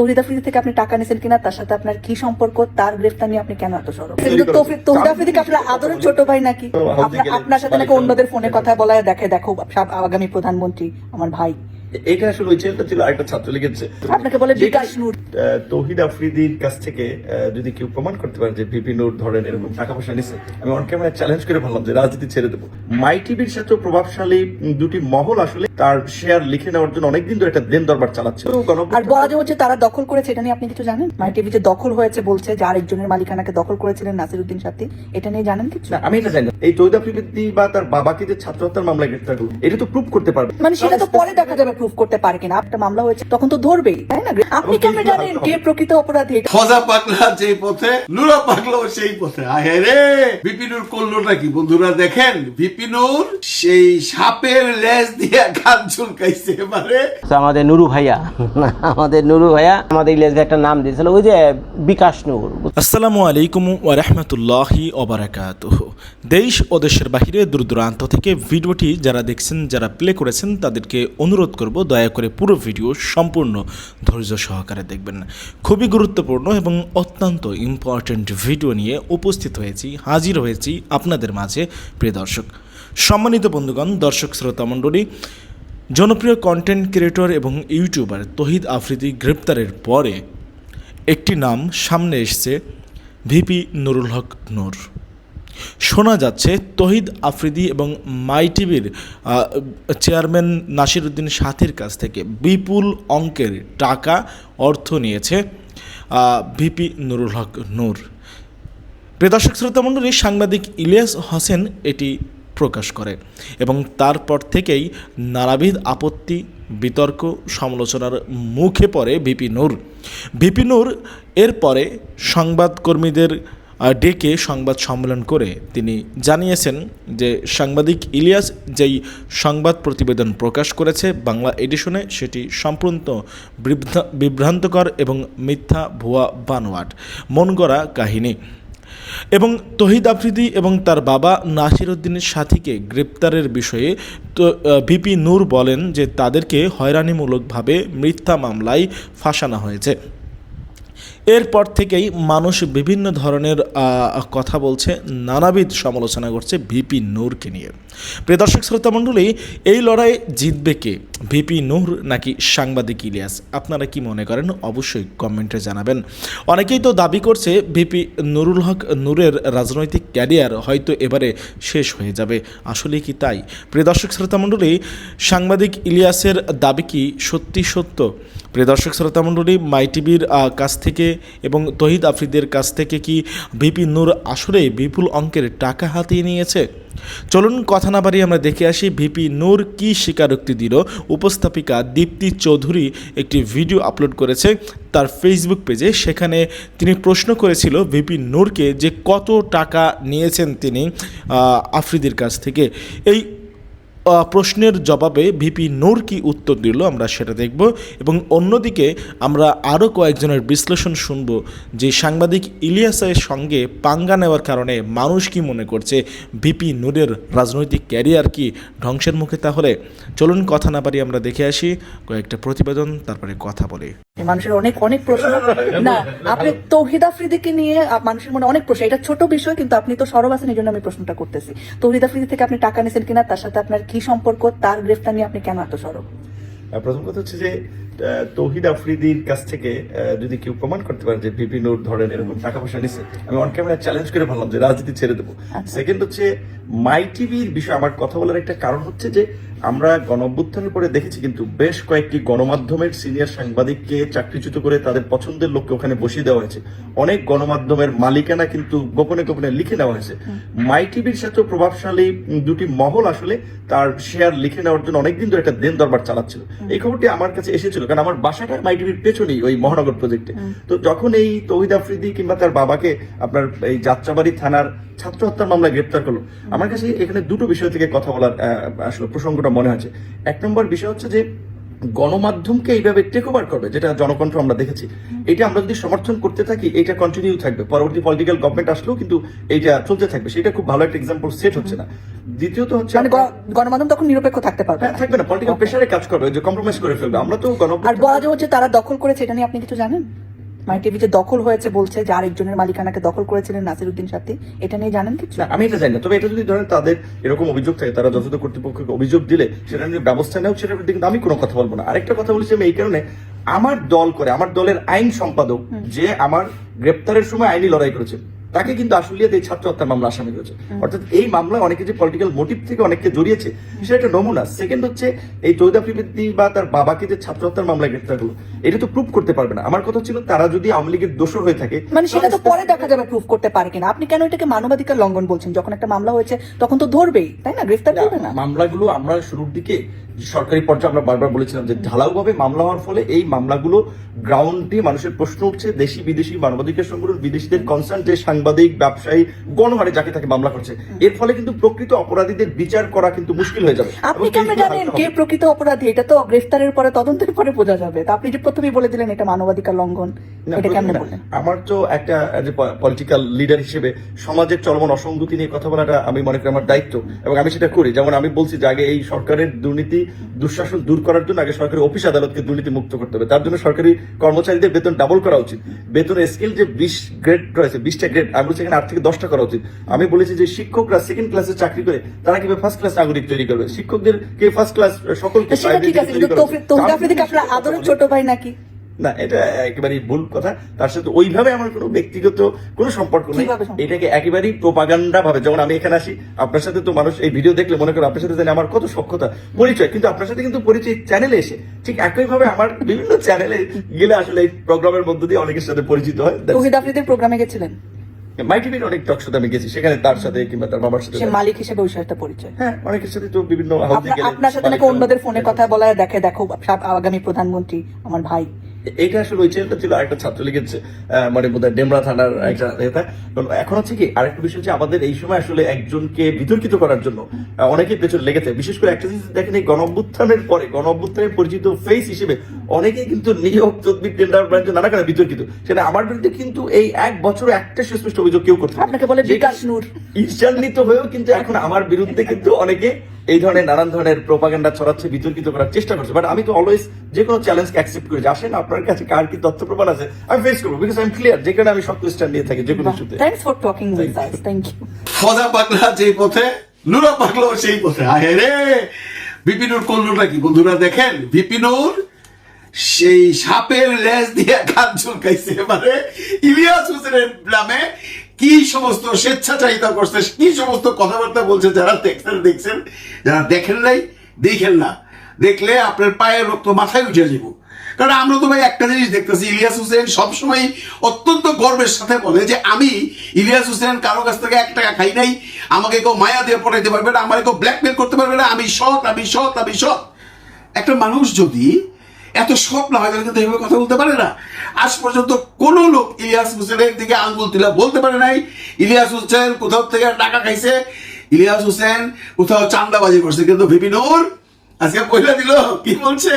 তহিদ আফ্রিদি থেকে আপনি টাকা নিয়েছেন কিনা তার সাথে আপনার কি সম্পর্ক তার গ্রেফতার নিয়ে আপনি কেন এত সরব কিন্তু আফ্রিদিকে আপনার আদরের ছোট ভাই নাকি? আপনার- সাথে নাকি অন্যদের ফোনে কথা বলা দেখে দেখো সাব- আগামী প্রধানমন্ত্রী আমার ভাই। এটা আসলে ওই চ্যানেলটা ছিল আরেকটা ছাত্র লিখেছে। আপনাকে বলে বিকাশ নূর। তৌহিদ আফ্রিদির কাছ থেকে যদি কেউ প্রমাণ করতে পারে যে ভিপি নূর ধরেন এরকম টাকা পয়সা নিছে আমি অন ক্যামেরা চ্যালেঞ্জ করে বললাম যে রাজনীতি ছেড়ে দেবো। মাই টিভির সাথে প্রভাবশালী দুটি মহল আসলে তার শেয়ার লিখে নেওয়ার জন্য অনেকদিন ধরে একটা দেন দরবার চালাচ্ছে। আর বলা যে হচ্ছে তারা দখল করেছে এটা নিয়ে আপনি কিছু জানেন? মাই টিভি যে দখল হয়েছে বলছে যে আরেকজনের মালিকানাকে দখল করেছিলেন নাসিরুদ্দিন সাথী এটা নিয়ে জানেন কিছু? না, আমি এটা জানি এই তৌহিদ আফ্রিদি বা তার বাবাকে যে ছাত্র হত্যার মামলায় গ্রেফতার করল এটা তো প্রুভ করতে পারবে। মানে সেটা তো পরে দেখা যাবে। প্রুফ করতে পারে কিনা একটা মামলা হয়েছে তখন তো ধরবেই তাই না? আপনি কেমন জানেন কে প্রকৃত অপরাধী? খোঁজা পাকলা যেই পথে নুরা পাকলাও সেই পথে। আহে রে বিপিনুর করলোটা কি? বন্ধুরা দেখেন বিপিনুর সেই সাপের লেজ দিয়ে গান চুলকাইছে এবারে। তো আমাদের নুরু ভাইয়া। আমাদের নুরু ভাইয়া আমাদের ইলিয়াস একটা নাম দিয়েছিল ওই যে বিকাশ নূর। আসসালামু আলাইকুম ওরহমতুল্লাহি ওবরাকাতুহ দেশ ও দেশের বাহিরে দূর দূরান্ত থেকে ভিডিওটি যারা দেখছেন যারা প্লে করেছেন তাদেরকে অনুরোধ করব দয়া করে পুরো ভিডিও সম্পূর্ণ ধৈর্য সহকারে দেখবেন। খুবই গুরুত্বপূর্ণ এবং অত্যন্ত ইম্পর্ট্যান্ট ভিডিও নিয়ে উপস্থিত হয়েছি, হাজির হয়েছি আপনাদের মাঝে, প্রিয় দর্শক। সম্মানিত বন্ধুগণ, দর্শক শ্রোতা মণ্ডলী, জনপ্রিয় কন্টেন্ট ক্রিয়েটর এবং ইউটিউবার তহিদ আফ্রিদি গ্রেপ্তারের পরে একটি নাম সামনে এসছে ভিপি নুরুল হক নূর শোনা যাচ্ছে তহিদ আফ্রিদি এবং মাই টিভির চেয়ারম্যান নাসির উদ্দিন সাথীর কাছ থেকে বিপুল অঙ্কের টাকা অর্থ নিয়েছে ভিপি নুরুল হক নূর। প্রিয় দর্শক শ্রোতা মণ্ডলী, সাংবাদিক ইলিয়াস হোসেন এটি প্রকাশ করে এবং তারপর থেকেই নানাবিধ আপত্তি, বিতর্ক, সমালোচনার মুখে পড়ে ভিপি নূর। ভিপি নূর এরপরে সংবাদকর্মীদের ডেকে সংবাদ সম্মেলন করে তিনি জানিয়েছেন যে সাংবাদিক ইলিয়াস যেই সংবাদ প্রতিবেদন প্রকাশ করেছে বাংলা এডিশনে, সেটি সম্পূর্ণ বিভ্রা- বিভ্রান্তকর এবং মিথ্যা ভুয়া বানোয়াট মন গড়া কাহিনী। এবং তহিদ আফ্রিদি এবং তার বাবা নাসির উদ্দিনের সাথীকে গ্রেপ্তারের বিষয়ে তো ভিপি নূর বলেন যে তাদেরকে হয়রানিমূলকভাবে মিথ্যা মামলায় ফাঁসানো হয়েছে। এরপর থেকেই মানুষ বিভিন্ন ধরনের কথা বলছে নানাবিধ সমালোচনা করছে ভিপি নূরকে নিয়ে। প্রিয় দর্শক, শ্রোতা মণ্ডলী, এই লড়াই জিতবে কে? ভিপি নূর নাকি সাংবাদিক ইলিয়াস? আপনারা কি মনে করেন? অবশ্যই কমেন্টে জানাবেন। অনেকেই তো দাবি করছে ভিপি নুরুল হক নূরের রাজনৈতিক ক্যারিয়ার হয়তো এবারে শেষ হয়ে যাবে। আসলে কি তাই? প্রিয় দর্শক, শ্রোতা মণ্ডলী, সাংবাদিক ইলিয়াসের দাবি কি সত্যি সত্য? প্রিয় দর্শক, শ্রোতা মণ্ডলী, মাই টিভির কাছ থেকে এবং তহিদ আফ্রিদের কাছ থেকে কি ভিপি নূর আসলে বিপুল অঙ্কের টাকা হাতিয়ে নিয়েছে? চলুন কথা না বাড়িয়ে আমরা দেখে আসি, ভিপি নূর কি স্বীকারোক্তি দিল। উপস্থাপিকা দীপ্তি চৌধুরী একটি ভিডিও আপলোড করেছে তার ফেসবুক পেজে সেখানে তিনি প্রশ্ন করেছিল ভিপি নূরকে যে কত টাকা নিয়েছেন তিনি আফ্রিদির কাছ থেকে। এই প্রশ্নের জবাবে ভিপি নূর কি উত্তর দিল আমরা সেটা দেখব। এবং অন্যদিকে আমরা আরও কয়েকজনের বিশ্লেষণ শুনব যে সাংবাদিক ইলিয়াসের সঙ্গে পাঙ্গা নেওয়ার কারণে মানুষ কি মনে করছে? ভিপি নূরের রাজনৈতিক ক্যারিয়ার কি ধ্বংসের মুখে? তাহলে চলুন কথা না পারি আমরা দেখে আসি, কয়েকটা প্রতিবেদন, তারপরে কথা বলি। মানুষের অনেক অনেক প্রশ্ন। না, আপনি তৌহিদ আফ্রিদিকে নিয়ে মানুষের মনে অনেক প্রশ্ন। এটা ছোট বিষয়, কিন্তু আপনি তো সরব আছেন এই জন্য আমি প্রশ্নটা করতেছি। তৌহিদ আফ্রিদি থেকে আপনি টাকা নিয়েছেন কিনা, তার সাথে আপনার কি সম্পর্ক, তার গ্রেফতার নিয়ে আপনি কেন এত সরব? প্রথম কথা হচ্ছে যে তৌহিদ আফ্রিদির কাছ থেকে যদি কেউ প্রমাণ করতে পারে যে ভিপি নূর ধরেন এরকম টাকা পয়সা নিছে আমি অন ক্যামেরা চ্যালেঞ্জ করে ভাবলাম যে রাজনীতি ছেড়ে দেবো। সেকেন্ড হচ্ছে মাই টিভির বিষয়ে আমার কথা বলার একটা কারণ হচ্ছে যে আমরা গণ অভ্যুত্থানের পরে দেখেছি কিন্তু বেশ কয়েকটি গণমাধ্যমের সিনিয়র সাংবাদিককে চাকরিচ্যুত করে তাদের পছন্দের লোককে ওখানে বসিয়ে দেওয়া হয়েছে। অনেক গণমাধ্যমের মালিকানা কিন্তু গোপনে গোপনে লিখে নেওয়া হয়েছে। মাই টিভির সাথে প্রভাবশালী দুটি মহল আসলে তার শেয়ার লিখে নেওয়ার জন্য অনেকদিন ধরে একটা দেন দরবার চালাচ্ছিল এই খবরটি আমার কাছে এসেছিল। কারণ আমার বাসাটা মাইটিভির পেছনেই ওই মহানগর প্রজেক্টে তো যখন এই তৌহিদ আফ্রিদি কিংবা তার বাবাকে আপনার এই যাত্রাবাড়ি থানার ছাত্র হত্যার মামলায় গ্রেপ্তার করল আমার কাছে এখানে দুটো বিষয় থেকে কথা বলার আসলে প্রসঙ্গটা মনে হচ্ছে এক নম্বর বিষয় হচ্ছে যে গণমাধ্যমকে এইভাবে টেক ওভার করবে যেটা জনকণ্ঠ আমরা দেখেছি। এটা আমরা যদি সমর্থন করতে থাকি এটা কন্টিনিউ থাকবে। পরবর্তী পলিটিক্যাল গভর্নমেন্ট আসলেও কিন্তু এইটা চলতে থাকবে। সেটা খুব ভালো একটা এক্সাম্পল সেট হচ্ছে না। দ্বিতীয়ত হচ্ছে মানে গণমাধ্যম তখন নিরপেক্ষ থাকতে পারবে হ্যাঁ, না। থাকবে না। পলিটিক্যাল প্রেশারে কাজ করবে যে কম্প্রোমাইজ করে ফেলবে। আমরা তো গণ আর বলা যে হচ্ছে তারা দখল করেছে এটা নিয়ে আপনি কিছু জানেন? মাই টিভিতে দখল হয়েছে বলছে যে আরেকজনের মালিকানাকে দখল করেছিলেন নাসিরুদ্দিন সাথে। এটা নিয়ে জানেন কিছু? আমি এটা জানি না। তবে এটা যদি ধরেন তাদের এরকম অভিযোগ থাকে তারা যথাযথ কর্তৃপক্ষকে অভিযোগ দিলে সেটা নিয়ে ব্যবস্থা নেওয়া সেটার কিন্তু আমি কোনো কথা বলব না। আরেকটা কথা বলছি আমি এই কারণে আমার দল করে আমার দলের আইন সম্পাদক যে আমার গ্রেপ্তারের সময় আইনি লড়াই করেছে তাকে কিন্তু আশুলিয়াতে এই ছাত্র হত্যার মামলা আসামি করেছে। অর্থাৎ এই মামলায় অনেকে যে পলিটিক্যাল মোটিভ থেকে অনেককে জড়িয়েছে সেটা একটা নমুনা। সেকেন্ড হচ্ছে এই তৈদা প্রবৃত্তি বা তার বাবাকে যে ছাত্র হত্যার মামলায় গ্রেপ্তার হলো এটা তো প্রুভ করতে পারবে না। আমার কথা ছিল তারা যদি আওয়ামী লীগের দোষর হয়ে থাকে মানে সেটা তো পরে দেখা যাবে প্রুফ করতে পারে কিনা। আপনি কেন এটাকে মানবাধিকার লঙ্ঘন বলছেন? যখন একটা মামলা হয়েছে তখন তো ধরবেই তাই না? গ্রেফতার করবে না। মামলাগুলো আমরা শুরুর দিকে সরকারি পর্যায়ে আমরা বারবার বলেছিলাম যে ঢালাওভাবে মামলা হওয়ার ফলে এই মামলাগুলো গ্রাউন্ডে মানুষের প্রশ্ন উঠছে। দেশি বিদেশি মানবাধিকার সংগঠন বিদেশিদের কনসার্ন যে সাংবাদিক ব্যবসায়ী গণহারে যাকে তাকে মামলা করছে। এর ফলে কিন্তু প্রকৃত অপরাধীদের বিচার করা কিন্তু মুশকিল হয়ে যাবে। আপনি কেমন জানেন কে প্রকৃত অপরাধী? এটা তো গ্রেফতারের পরে তদন্তের পরে বোঝা যাবে। তা আপনি যে প্রথমেই বলে দিলেন এটা মানবাধিকার লঙ্ঘন এটা কেমনে বললেন? আমার তো একটা পলিটিক্যাল লিডার হিসেবে সমাজের চলমান অসঙ্গতি নিয়ে কথা বলাটা আমি মনে করি আমার দায়িত্ব। এবং আমি সেটা করি। যেমন আমি বলছি যে আগে এই সরকারের দুর্নীতি দুঃশাসন দূর করার জন্য আগে সরকারি অফিস আদালতকে দুর্নীতি মুক্ত করতে হবে। তার জন্য সরকারি কর্মচারীদের বেতন ডাবল করা উচিত। বেতনের স্কেল যে বিশ গ্রেড রয়েছে বিশটা গ্রেড আমি বলছি এখানে আট থেকে দশটা করা উচিত। আমি বলেছি যে শিক্ষকরা সেকেন্ড ক্লাসে চাকরি করে তারা কীভাবে ফার্স্ট ক্লাস নাগরিক তৈরি করবে? শিক্ষকদের কে ফার্স্ট ক্লাস সকলকে তো ঠিক আছে কিন্তু তৌফিক আপনার আদরের ছোট ভাই নাকি? না এটা একেবারে ভুল কথা। তার সাথে ওইভাবে আমার কোনো ব্যক্তিগত কোনো সম্পর্ক নেই। এটাকে একেবারেই প্রোপাগান্ডা ভাবে যেমন আমি এখানে আসি আপনার সাথে তো মানুষ এই ভিডিও দেখলে মনে করে আপনার সাথে জানি আমার কত সক্ষতা পরিচয় কিন্তু আপনার সাথে কিন্তু পরিচয় চ্যানেলে এসে ঠিক একই ভাবে আমার বিভিন্ন চ্যানেলে গেলে আসলে এই প্রোগ্রামের মধ্য দিয়ে অনেকের সাথে পরিচিত হয়। তৌহিদ আফ্রিদির প্রোগ্রামে গেছিলেন? মাই টিভির অনেক টক সাথে আমি গেছি সেখানে তার সাথে কিংবা তার বাবার সাথে মালিক হিসেবে ওই সাথে পরিচয়। হ্যাঁ অনেকের সাথে তো বিভিন্ন আপনার- সাথে নাকি অন্যদের ফোনে কথা বলা দেখে দেখো আগামী প্রধানমন্ত্রী আমার ভাই। এটা আসলে ওই চ্যানেলটা ছিল আরেকটা ছাত্রলীগের যে, আহ, মানে বোধহয় ডেমরা থানার একটা নেতা এখন হচ্ছে কি আরেকটা বিষয় হচ্ছে আমাদের এই সময় আসলে একজনকে বিতর্কিত করার জন্য আহ, অনেকেই পেছনে লেগেছে বিশেষ করে একটা জিনিস দেখেন এই গণ অভ্যুত্থানের পরে গণ অভ্যুত্থানের পরিচিত ফেস হিসেবে অনেকেই কিন্তু নিয়োগ তদবির টেন্ডার ব্রাঞ্চে নানা কারণে বিতর্কিত সেটা আমার বিরুদ্ধে কিন্তু এই এক বছর একটা সুস্পষ্ট অভিযোগ কেউ করতে পারেনি। আপনাকে বলে বিকাশ নূর। ঈর্ষান্বিত হয়েও কিন্তু এখন আমার বিরুদ্ধে কিন্তু অনেকে এই ধরনের নানান ধরনের প্রোপাগান্ডা ছড়াচ্ছে বিতর্কিত করার চেষ্টা করছে। বাট আমি তো অলওয়েজ যে কোনো চ্যালেঞ্জকে অ্যাকসেপ্ট করি আসেন আপনার কাছে কার কি তথ্য প্রমাণ আছে আমি ফেস করব বিকজ আই এম ক্লিয়ার যে কারণে আমি শক্ত স্ট্যান্ড নিয়ে থাকি যে কোনো ইস্যুতে। Thanks for talking with us thank you ফজা পাগলা যেই পথে নুরা পাগলাও সেই পথে। আয় রে! বিপিনুর করলোটা কি বন্ধুরা দেখেন? বিপিনুর সেই সাপের লেজ দিয়ে কান চুলকাইছে। মানে ইলিয়াস হোসেনের নামে কি সমস্ত স্বেচ্ছাচারিতা করছে, কি সমস্ত কথাবার্তা বলছে যারা দেখছেন দেখছেন, যারা দেখেন নাই, দেখেন না। দেখলে আপনার পায়ের রক্ত মাথায় উঠে যাব কারণ আমরা তো ভাই একটা জিনিস দেখতেছি, ইলিয়াস হোসেন সবসময় অত্যন্ত গর্বের সাথে বলে যে, আমি ইলিয়াস হোসেন কারও কাছ থেকে এক টাকা খাই নাই, আমাকে কেউ মায়া দিয়ে পড়াইতে পারবে না আমাকে কেউ ব্ল্যাকমেল করতে পারবে না, আমি সৎ আমি সৎ আমি সৎ। একটা মানুষ যদি এত সৎ না হয় কিন্তু এভাবে কথা বলতে পারে না। আজ পর্যন্ত কোন লোক ইলিয়াস হোসেনের দিকে আঙ্গুল তুলে বলতে পারে নাই। ইলিয়াস হোসেন কোথাও থেকে টাকা খাইছে। ইলিয়াস হোসেন কোথাও চান্দাবাজি করছে। কিন্তু ভিপিনুর আজকে পয়লা দিল, কি বলছে?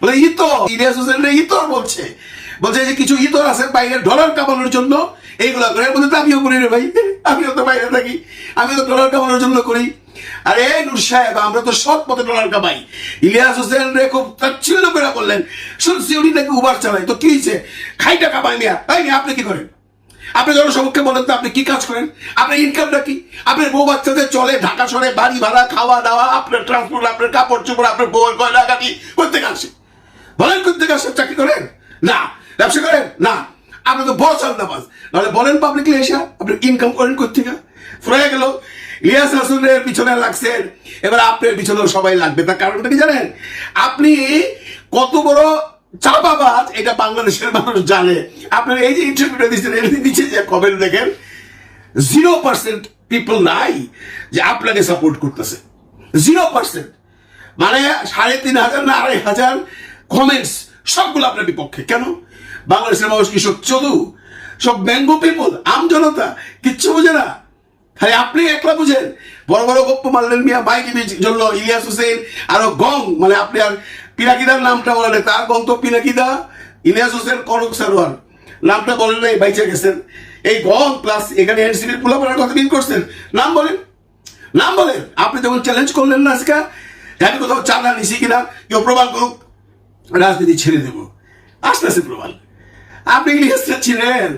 বলে, ইতর। ইলিয়াস হোসেন ইতর বলছে। বলছে যে কিছু ইতর আছে বাইরে ডলার কামানোর জন্য, এইগুলা করে বলতে আমিও করি রে ভাই। আমিও তো বাইরে থাকি। আমি তো ডলার কামানোর জন্য করি। আরে নূর সাহেব, আমরা তো সৎ পথে ডলার কামাই। ইলিয়াস হোসেন রে খুব তাচ্ছিল্য করে বললেন শুনছি উনি নাকি উবার চালাই তো কি হয়েছে খাই টাকা পাই মিয়া তাই আপনি কি করেন? আপনি জনসমক্ষে বলেন তো, আপনি কি কাজ করেন? আপনার ইনকামটা কি? আপনার বউ বাচ্চাদের চলে, ঢাকা শহরে বাড়ি ভাড়া, খাওয়া দাওয়া, আপনার ট্রান্সপোর্ট আপনার কাপড় চোপড়, আপনার বউয়ের গয়না কাটি করতে আসে? বলেন করতে আসে, চাকরি করেন? না। ব্যবসা করেন? না। আপনি তো বড় চান্দাবাজ নাহলে বলেন পাবলিকলি এসে আপনি ইনকাম করেন কোথেকে ফুরাই গেল। ইলিয়াস রাসুলের পিছনে লাগছেন এবার আপনার পিছনেও সবাই লাগবে, তার কারণটা কি জানেন? আপনি কত বড় চাপাবাজ, এটা বাংলাদেশের মানুষ জানে। আপনার এই যে ইন্টারভিউটা দিচ্ছেন এর নিচে যে কমেন্ট দেখেন জিরো পার্সেন্ট পিপল নাই যে আপনাকে সাপোর্ট করতেছে। জিরো পার্সেন্ট মানে সাড়ে তিন হাজার না আড়াই হাজার কমেন্টস সবগুলো আপনার বিপক্ষে। কেন? বাংলাদেশের মানুষ কি সব চলু সব ব্যঙ্গ পিপল আম জনতা, কিচ্ছু বোঝে না। খালি আপনি একলা বুঝেন। বড় বড় গপ্প মারলেন মিয়া মাইক জন্য ইলিয়াস হোসেন, আরও গং মানে আপনি আর পিনাকিদার নামটা বলে নাই তার গন্ত পিনাকিদা, ইলিয়াস হোসেন কনক সারোয়ার। নামটা বলেন বাইচে গেছেন। এই গং প্লাস এখানে এনসিপির কথা দিন করছেন? নাম বলেন। নাম বলেন। আপনি যখন চ্যালেঞ্জ করলেন না আজকে? আমি কোথাও চাঁদা নিছি কিনা। কেউ প্রমাণ করুক, রাজনীতি ছেড়ে দেবো। দেব আসতেছে প্রমাণ। আপনি ইলিয়াসটা ছিলেন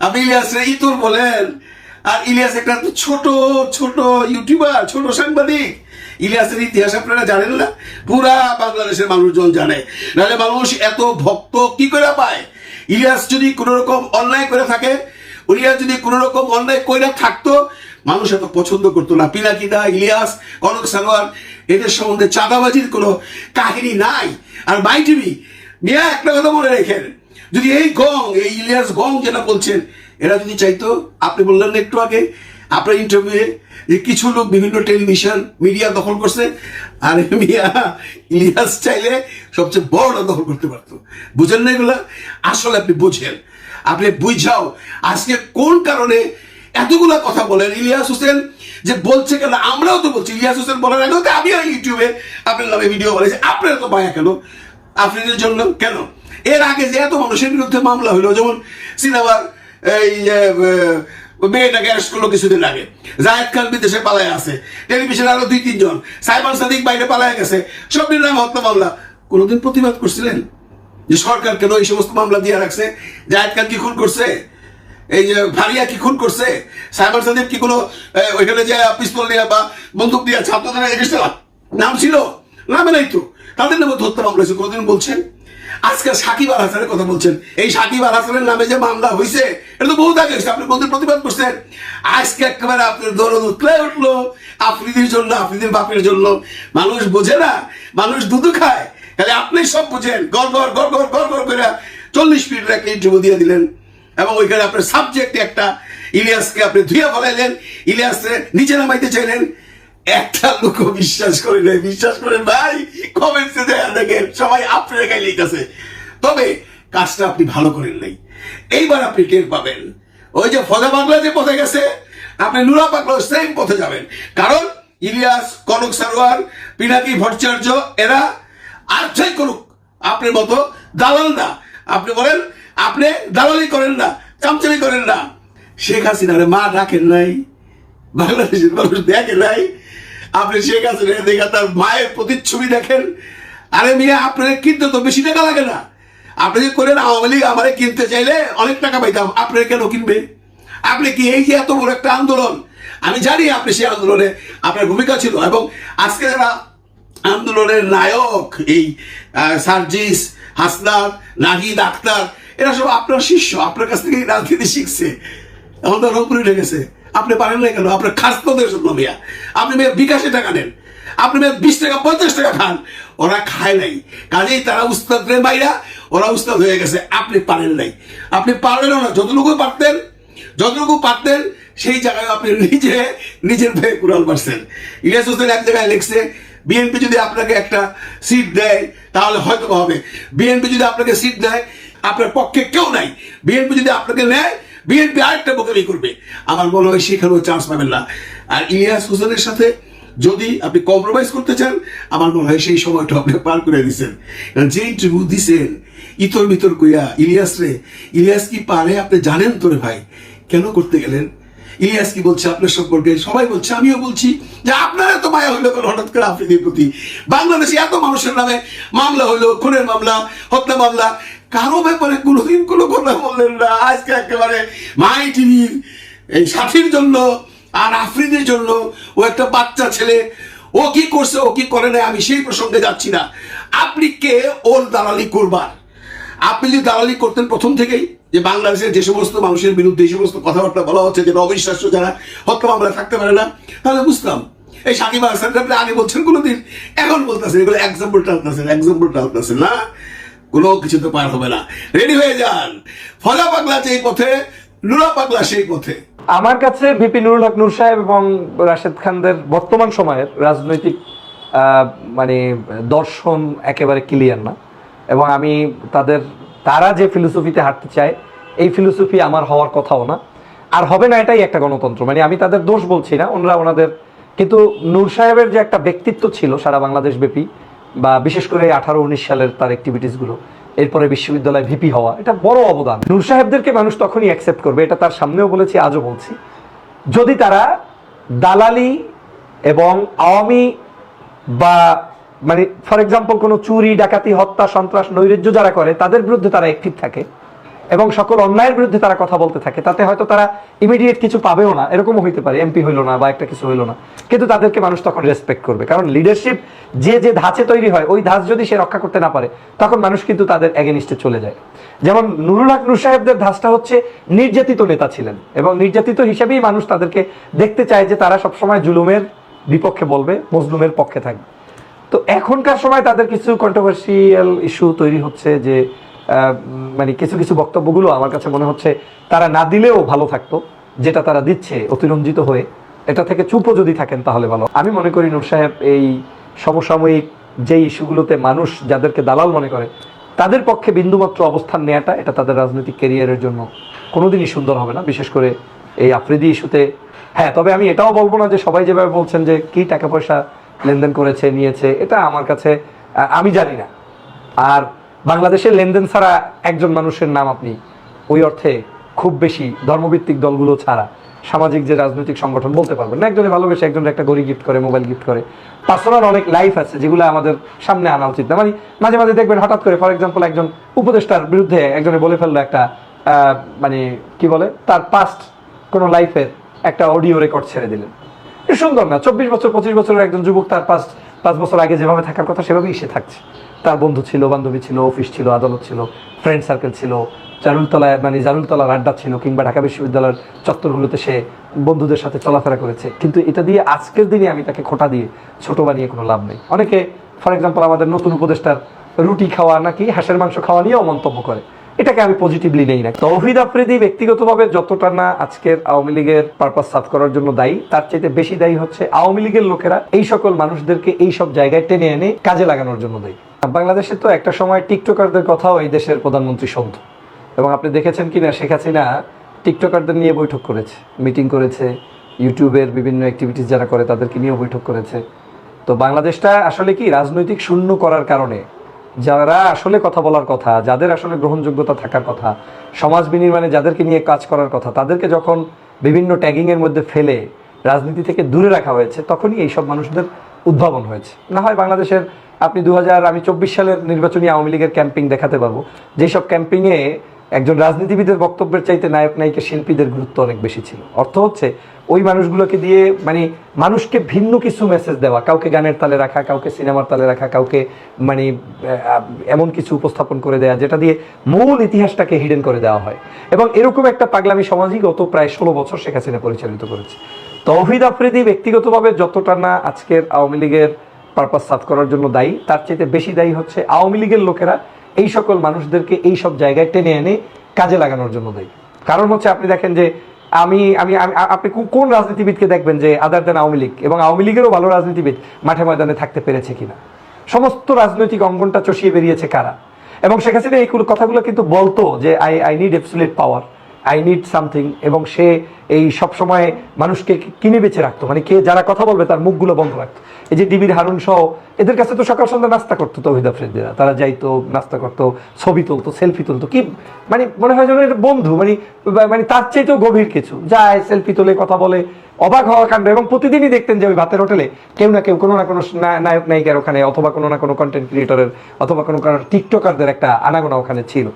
আপনি ইলিয়াসরা ইতুর বলেন। আর ইলিয়াস একটা ছোট ছোট ইউটিউবার, ছোট সাংবাদিক। ইলিয়াসের ইতিহাস আপনারা জানেন না? পুরা বাংলাদেশের মানুষজন জানে। নাহলে মানুষ এত ভক্ত কি করে পায়? ইলিয়াস যদি কোনো রকম অন্যায় করে থাকে, ইলিয়াস যদি কোনো রকম অন্যায় করে থাকতো, মানুষ এত পছন্দ করতো না। পিনাকিদা, ইলিয়াস, কনক সানোয়ার, এদের সম্বন্ধে চাঁদাবাজির কোনো কাহিনী নাই। আর মাই টিভি, মিয়া, একটা কথা মনে রেখেন। যদি এই গং, এই ইলিয়াস গং যেটা বলছেন এরা যদি চাইতো, আপনি বললেন না একটু আগে, আপনার ইন্টারভিউয়ে যে কিছু লোক বিভিন্ন টেলিভিশন মিডিয়া দখল করছে, আর মিয়া ইলিয়াস চাইলে সবচেয়ে বড় দখল করতে পারতো। বুঝেন না এগুলা? আসলে আপনি বুঝেন। আপনি বুঝাও, আজকে কোন কারণে এতগুলা কথা বলেন ইলিয়াস হোসেন, যে বলছে কেন? আমরাও তো বলছি, ইলিয়াস হোসেন বলার আগেও তো আমিও ইউটিউবে আপনার নামে ভিডিও বলেছি আপনার তো পায়া কেন? আফ্রিদের জন্য কেন? এর আগে যে এত মানুষের বিরুদ্ধে মামলা হইল যেমন সিনেমার এই করল কিছুদিন আগে। জায়েদ খান বিদেশে পালায় আছে। টেলিভিশনে আরও দুই, তিনজন। সাইবার সাদিক বাইরে পালায় গেছে। সব হত্যা মামলা। কোনোদিন প্রতিবাদ করছিলেন? যে সরকার কেন এই সমস্ত মামলা দিয়ে রাখছে? জায়েদ খান কি খুন করছে? এই যে ভারিয়া কি খুন করছে? সাইবার সাদিক কি কোনো ওইখানে যে পিস্তল বা বন্দুক দিয়ে ছাত্রদের নাম ছিল? নামে নাই তো। তাদের নামে হত্যা মামলা হয়েছে, কোনোদিন বলছেন? আজকে সাকিব আল হাসানের কথা বলছেন। এই সাকিব আল হাসানের নামে যে মামলা হয়েছে এটা তো বহুত আগে হয়েছে আপনি কোনদিন প্রতিবাদ করছেন। আজকে একেবারে আপনার দরদ উঠলে উঠল, আফ্রিদির জন্য, আফ্রিদির বাপের জন্য। মানুষ বোঝে না, মানুষ দুধু খায়। তাহলে আপনি সব বুঝেন, গড় গড় গড় গড় গড় গড় করে চল্লিশ মিনিটের একটা ইন্টারভিউ দিয়ে দিলেন। এবং ওইখানে আপনার সাবজেক্ট একটা, ইলিয়াসকে আপনি ধুয়ে ফেলাইলেন। ইলিয়াসকে নিচে নামাইতে চাইলেন। একটা লোক বিশ্বাস করে নাই। বিশ্বাস করেন ভাই কমেন্টসে দেয়া দেখেন সবাই আপনার গায়ে লিখতেছে। তবে কাজটা আপনি ভালো করেন নাই। এইবার আপনি টের পাবেন। ওই যে ফজা বাংলা যে পথে গেছে, আপনি নুরা পাগলা সেম পথে যাবেন। কারণ ইলিয়াস, কনক সারোয়ার, পিনাকি ভট্টাচার্য, এরা আর যাই করুক, আপনার মতো দালাল না। আপনি বলেন, আপনি দালালি করেন না, চামচামি করেন না। শেখ হাসিনার মা ডাকেন নাই, বাংলাদেশের মানুষ দেখে নাই আপনি শেখ হাসিনা দেখা তার মায়ের প্রতিচ্ছবি দেখেন। আরে মিয়া, আপনার কিনতে তো বেশি টাকা লাগে না। আপনি যে করেন, আওয়ামী লীগ আমারে কিনতে চাইলে অনেক টাকা পাইতাম। আপনার কেন কিনবে? আপনি কি এই যে এত বড় একটা আন্দোলন? আমি জানি আপনি সেই আন্দোলনে আপনার ভূমিকা ছিল এবং আজকে যারা আন্দোলনের নায়ক, এই সার্জিস, হাসনাত, নাহিদ আক্তার, এরা সব আপনার শিষ্য। আপনার কাছ থেকে রাজনীতি শিখছে। এখন তো রংপুরে গেছে আপনি পারেন না কেন? আপনার খাসপদের জন্য মিয়া। আপনি মেয়ে বিকাশে টাকা নেন। আপনি মেয়ে বিশ টাকা, পঞ্চাশ টাকা খান ওরা খায় নাই। কাজেই তারা উস্তাদের বাইরা ওরা উস্তাদ হয়ে গেছে। আপনি পারেন নাই। আপনি পারলেনও না। যতটুকু পারতেন যতটুকু পারতেন, সেই জায়গায় আপনি নিজে, নিজের ভয়ে কুড়াল পারছেন ইলিয়াস হোসেন এক জায়গায় লিখছে, বিএনপি যদি আপনাকে একটা সিট দেয়, তাহলে হয়তো হবে। বিএনপি যদি আপনাকে সিট দেয়, আপনার পক্ষে কেউ নাই। বিএনপি যদি আপনাকে নেয় বিএনপি আরেকটা বোকামি করবে। আমার মনে হয় সেখানেও চান্স পাবেন না। আর ইলিয়াস হোসেনের সাথে যদি আপনি কম্প্রোমাইজ করতে চান, আমার মনে হয় সেই সময়টা আপনি পার করে দিচ্ছেন যে ইন্টারভিউ দিছেন, ইতর ভিতর কইয়া ইলিয়াস রে, ইলিয়াস কি পারে আপনি জানেন তো রে ভাই? কেন করতে গেলেন? ইলিয়াস কি বলছে আপনার সম্পর্কে? সবাই বলছে, আমিও বলছি যে আপনার এত মায়া হইল হঠাৎ করে আফ্রিদির প্রতি? বাংলাদেশে এত মানুষের নামে মামলা হইল, খুনের মামলা, হত্যা মামলা কারও ব্যাপারে কোনোদিন কোনো কথা বললেন না। আজকে একেবারে মাই টিভির এই সাথীর জন্য আর আফ্রিদের জন্য ও একটা বাচ্চা ছেলে, ও কি করছে, ও কি করে না আমি সেই প্রসঙ্গে যাচ্ছি না। আপনি কে? ওর দালালি করবার। আপনি যদি দালালি করতেন প্রথম থেকেই, যে বাংলাদেশের যে সমস্ত মানুষের বিরুদ্ধে এই সমস্ত কথাবার্তা বলা হচ্ছে, যে অবিশ্বাস্য যারা হত্যা মামলা থাকতে পারে না, তাহলে বুঝতাম। এই সাকিব হাসান আপনি আগে বলছেন কোনোদিন, এখন বলতেছেন, এগুলো এক্সাম্পল টালতেছেন এক্সাম্পল টালতেছেন না? কোনো কিছু তো পার হবে না। রেডি হয়ে যান। ফজা পাগলা সেই পথে, নুরা পাগলা সেই পথে। আমার কাছে ভিপি নুরুল হক নূর সাহেব এবং রাশেদ খানদের বর্তমান সময়ের রাজনৈতিক মানে দর্শন একেবারে ক্লিয়ার না। এবং আমি তাদের, তারা যে ফিলোসফিতে হাঁটতে চায়, এই ফিলোসফি আমার হওয়ার কথাও না। আর হবে না এটাই একটা গণতন্ত্র। মানে আমি তাদের দোষ বলছি না, ওনারা ওনাদের, কিন্তু নূর সাহেবের যে একটা ব্যক্তিত্ব ছিল সারা বাংলাদেশ ব্যাপী বা বিশেষ করে আঠারো উনিশ সালের তার অ্যাক্টিভিটিসগুলো এরপরে বিশ্ববিদ্যালয় ভিপি হওয়া, এটা বড় অবদান। নূর সাহেবদেরকে মানুষ তখনই অ্যাকসেপ্ট করবে, এটা তার সামনেও বলেছি, আজও বলছি। যদি তারা দালালি এবং আওয়ামী বা মানে ফর এক্সাম্পল কোনো চুরি, ডাকাতি, হত্যা, সন্ত্রাস, নৈরাজ্য যারা করে, তাদের বিরুদ্ধে তারা অ্যাক্টিভ থাকে। এবং সকল অন্যায়ের বিরুদ্ধে তারা কথা বলতে থাকে। তাতে হয়তো তারা ইমিডিয়েট কিছু পাবেও না। এরকমও হইতে পারে এমপি হইল না বা একটা কিছু হইল না। কিন্তু তাদেরকে মানুষ তখন রেসপেক্ট করবে। কারণ লিডারশিপ যে যে ধাঁচে তৈরি হয়, ওই ধাঁচ যদি সে রক্ষা করতে না পারে, তখন মানুষ কিন্তু তাদের এগেনিস্টে চলে যায়। যেমন নুরুল হক নূর সাহেবদের ধাঁচটা হচ্ছে নির্যাতিত নেতা ছিলেন এবং নির্যাতিত হিসেবেই মানুষ তাদেরকে দেখতে চায় যে তারা সবসময় জুলুমের বিপক্ষে বলবে, মজলুমের পক্ষে থাকবে। তো এখনকার সময় তাদের কিছু কন্ট্রোভার্সিয়াল ইস্যু তৈরি হচ্ছে যে মানে কিছু কিছু বক্তব্যগুলো আমার কাছে মনে হচ্ছে তারা না দিলেও ভালো থাকতো, যেটা তারা দিচ্ছে অতিরঞ্জিত হয়ে। এটা থেকে চুপও যদি থাকেন তাহলে ভালো। আমি মনে করি নূর সাহেব, এই সমসাময়িক যে ইস্যুগুলোতে মানুষ যাদেরকে দালাল মনে করে, তাদের পক্ষে বিন্দুমাত্র অবস্থান নেওয়াটা এটা তাদের রাজনৈতিক ক্যারিয়ারের জন্য কোনোদিনই সুন্দর হবে না, বিশেষ করে এই আফ্রিদি ইস্যুতে। হ্যাঁ তবে আমি এটাও বলব না যে সবাই যেভাবে বলছেন যে কি টাকা পয়সা লেনদেন করেছে, নিয়েছে, এটা আমার কাছে আমি জানি না। আর বাংলাদেশের লেনদেন ছাড়া একজন মানুষের নাম আপনি ওই অর্থে খুব বেশি ধর্মভিত্তিক দলগুলো ছাড়া সামাজিক যে রাজনৈতিক সংগঠন বলতে পারবেন না। একজনে ভালোবেসে একজনের একটা গড়ি গিফট করে মোবাইল গিফট করে। পার্সোনাল অনেক লাইফ আছে যেগুলো আমাদের সামনে আনা উচিত না। মানে মাঝে মাঝে দেখবেন হঠাৎ করে ফর এক্সাম্পল একজন উপদেষ্টার বিরুদ্ধে একজনে বলে ফেলল একটা মানে কি বলে, তার পাস্ট কোনো লাইফের একটা অডিও রেকর্ড ছেড়ে দিলেন। সুন্দর না, চব্বিশ বছর, পঁচিশ বছরের একজন যুবক তার পাঁচ পাঁচ বছর আগে যেভাবে থাকার কথা, সেভাবেই সে থাকছে। তার বন্ধু ছিল, বান্ধবী ছিল, অফিস ছিল, আদালত ছিল ফ্রেন্ড সার্কেল ছিল, জারুলতলায় মানে জারুলতলার আড্ডা ছিল, কিংবা ঢাকা বিশ্ববিদ্যালয়ের চত্বরগুলোতে সে বন্ধুদের সাথে চলাফেরা করেছে। কিন্তু এটা দিয়ে আজকের দিনে আমি তাকে খোটা দিয়ে ছোট বানিয়ে কোনো লাভ নেই। অনেকে ফর এক্সাম্পল আমাদের নতুন উপদেষ্টার রুটি খাওয়া নাকি হাঁসের মাংস খাওয়া নিয়েও মন্তব্য করে। এটাকে আমি পজিটিভলি নেই না। তৌহিদ আফ্রিদি ব্যক্তিগতভাবে যতটা না আজকের আওয়ামী লীগের পারপাস সাফ করার জন্য দায়ী, তার চাইতে বেশি দায়ী হচ্ছে আওয়ামী লীগের লোকেরা এই সকল মানুষদেরকে এই সব জায়গায় টেনে এনে কাজে লাগানোর জন্য দায়ী। বাংলাদেশে তো একটা সময় টিকটকারদের কথাও এই দেশের প্রধানমন্ত্রী শুনত এবং আপনি দেখেছেন কিনা, শেখ হাসিনা টিকটকারদের নিয়ে বৈঠক করেছে মিটিং করেছে, ইউটিউবের বিভিন্ন অ্যাক্টিভিটিস যারা করে তাদেরকে নিয়েও বৈঠক করেছে। তো বাংলাদেশটা আসলে কি, রাজনৈতিক শূন্য করার কারণে যারা আসলে কথা বলার কথা, যাদের আসলে গ্রহণযোগ্যতা থাকার কথা, সমাজ বিনির্মাণে যাদেরকে নিয়ে কাজ করার কথা, তাদেরকে যখন বিভিন্ন ট্যাগিংয়ের মধ্যে ফেলে রাজনীতি থেকে দূরে রাখা হয়েছে, তখনই এইসব মানুষদের উদ্ভাবন হয়েছে। না হয় বাংলাদেশের আপনি দু হাজার আমি চব্বিশ সালের নির্বাচনী আওয়ামী লীগের ক্যাম্পিং দেখাতে পারব। যেসব ক্যাম্পিংয়ে একজন রাজনীতিবিদের বক্তব্যের চাইতে নায়ক নায়িকা শিল্পীদের গুরুত্ব অনেক বেশি ছিল। অর্থ হচ্ছে, ওই মানুষগুলোকে দিয়ে মানে মানুষকে ভিন্ন কিছু মেসেজ দেওয়া, কাউকে গানের তালে রাখা, কাউকে সিনেমার তালে রাখা, কাউকে মানে এমন কিছু উপস্থাপন করে দেওয়া যেটা দিয়ে মূল ইতিহাসটাকে হিডেন করে দেওয়া হয়। এবং এরকম একটা পাগলামি সমাজই গত প্রায় ষোলো বছর শেখ হাসিনা পরিচালিত করেছে। তৌহিদ আফ্রিদি ব্যক্তিগতভাবে যতটা না আজকের আওয়ামী লীগের পারপাস সাফ করার জন্য দায়ী, তার চাইতে বেশি দায়ী হচ্ছে আওয়ামী লীগের লোকেরা এই সকল মানুষদেরকে এই সব জায়গায় টেনে এনে কাজে লাগানোর জন্য দেয়। কারণ হচ্ছে আপনি দেখেন যে আমি আমি আপনি কোন রাজনীতিবিদকে দেখবেন যে আদার দেন আওয়ামী লীগ এবং আওয়ামী লীগেরও ভালো রাজনীতিবিদ মাঠে ময়দানে থাকতে পেরেছে কিনা? সমস্ত রাজনৈতিক অঙ্গনটা চষিয়ে বেরিয়েছে কারা? এবং শেখ হাসিনা এই কথাগুলো কিন্তু বলতো যে I I need absolute power I need something এবং সে এই সব সময় মানুষকে কিনে বেঁচে রাখতো। মানে কে যারা কথা বলবে তার মুখগুলো বন্ধ রাখতো। এই যে ডিবির হারুন সহ, এদের কাছে তো সকাল সন্ধ্যা নাস্তা করতো তৌহিদ আফ্রিদিরা। তারা যাইতো, নাস্তা করতো, ছবি তুলতো সেলফি তুলতো। কি মানে মনে হয় যেন বন্ধু মানে মানে তার চাইতেও গভীর কিছু। যায় সেলফি তোলে, কথা বলে, অবাক হওয়া কাণ্ড, এবং প্রতিদিনই দেখতেন যে ওই ভাতের হোটেলে কেউ না কেউ কোনো না কোনো নায়ক, নায়িকার ওখানে, অথবা কোনো না কোনো কন্টেন্ট ক্রিয়েটরের অথবা কোনো টিকটকারদের একটা আনাগোনা ওখানে ছিল।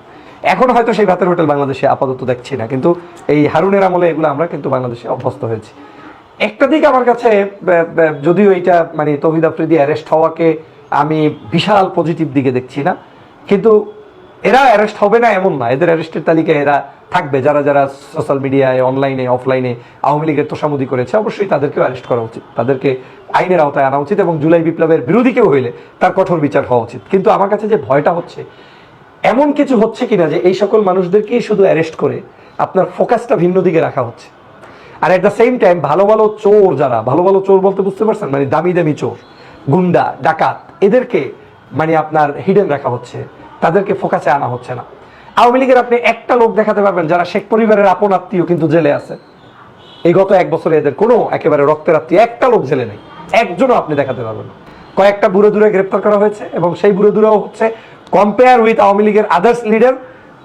এখন হয়তো সেই ভাতের হোটেল বাংলাদেশে আপাতত দেখছি না, কিন্তু এই হারুনের আমলে এগুলো আমরা কিন্তু বাংলাদেশে অভ্যস্ত হয়েছি। একটা দিক আমার কাছে যদিও এইটা মানে তহিদ আফ্রিদি অ্যারেস্ট হওয়াকে আমি বিশাল পজিটিভ দিকে দেখছি না, কিন্তু এরা অ্যারেস্ট হবে না এমন না। এদের অ্যারেস্টের তালিকায় এরা থাকবে। যারা যারা সোশ্যাল মিডিয়ায় অনলাইনে অফলাইনে আওয়ামী লীগের তোষামুদি করেছে, অবশ্যই তাদেরকেও অ্যারেস্ট করা উচিত। তাদেরকে আইনের আওতায় আনা উচিত এবং জুলাই বিপ্লবের বিরোধী কেউ হইলে তার কঠোর বিচার হওয়া উচিত। কিন্তু আমার কাছে যে ভয়টা হচ্ছে এমন কিছু হচ্ছে কিনা যে এই সকল মানুষদেরকেই শুধু অ্যারেস্ট করে আপনার ফোকাসটা ভিন্ন দিকে রাখা হচ্ছে। আর এট দ্য সেম টাইম ভালো ভালো চোর যারা, ভালো ভালো চোর বলতে বুঝতে পারছেন? মানে দামি দামি চোর, গুন্ডা, ডাকাত, এদেরকে মানে আপনার হিডেন রাখা হচ্ছে। তাদেরকে ফোকাসে আনা হচ্ছে না। আওয়ামী লীগের আপনি একটা লোক দেখাতে পারবেন যারা শেখ পরিবারের আপন আত্মীয় কিন্তু জেলে আছে। এই গত এক বছরে এদের কোনো একেবারে রক্তের আত্মীয়, একটা লোক জেলে নেই। একজনও আপনি দেখাতে পারবেন কয়েকটা বুড়ো দূরে গ্রেপ্তার করা হয়েছে এবং সেই বুড়ো দূরেও হচ্ছে কম্পেয়ার উইথ আওয়ামী লীগের আদার্স লিডার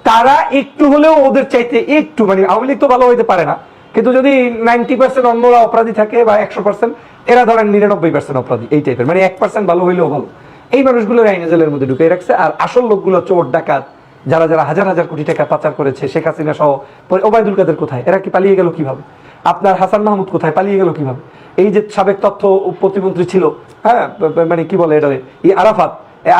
তারা একটু হলেও ওদের চাইতে একটু মানে আওয়ামী লীগ তো ভালো হইতে পারে না, কিন্তু যদি নাইনটি পার্সেন্ট অন্যরা অপরাধী থাকে বা একশো পার্সেন্ট এরা ধরেন নিরানব্বই পার্সেন্ট অপরাধী, এই টাইপের মানে এক পার্সেন্ট ভালো হইলেও ভালো। এই মানুষগুলো আইনে জেলের মধ্যে ঢুকিয়ে রাখছে, আর আসল লোকগুলো চোর, ডাকাত, যারা যারা হাজার হাজার কোটি টাকা পাচার করেছে, শেখ হাসিনা সহ ওবায়দুল কাদের কোথায়? এরা কি পালিয়ে গেল কীভাবে? আপনার হাসান মাহমুদ কোথায়? পালিয়ে গেল কীভাবে? এই যে সাবেক তথ্য প্রতিমন্ত্রী ছিল হ্যাঁ মানে কি বলে এটা এই আরাফাত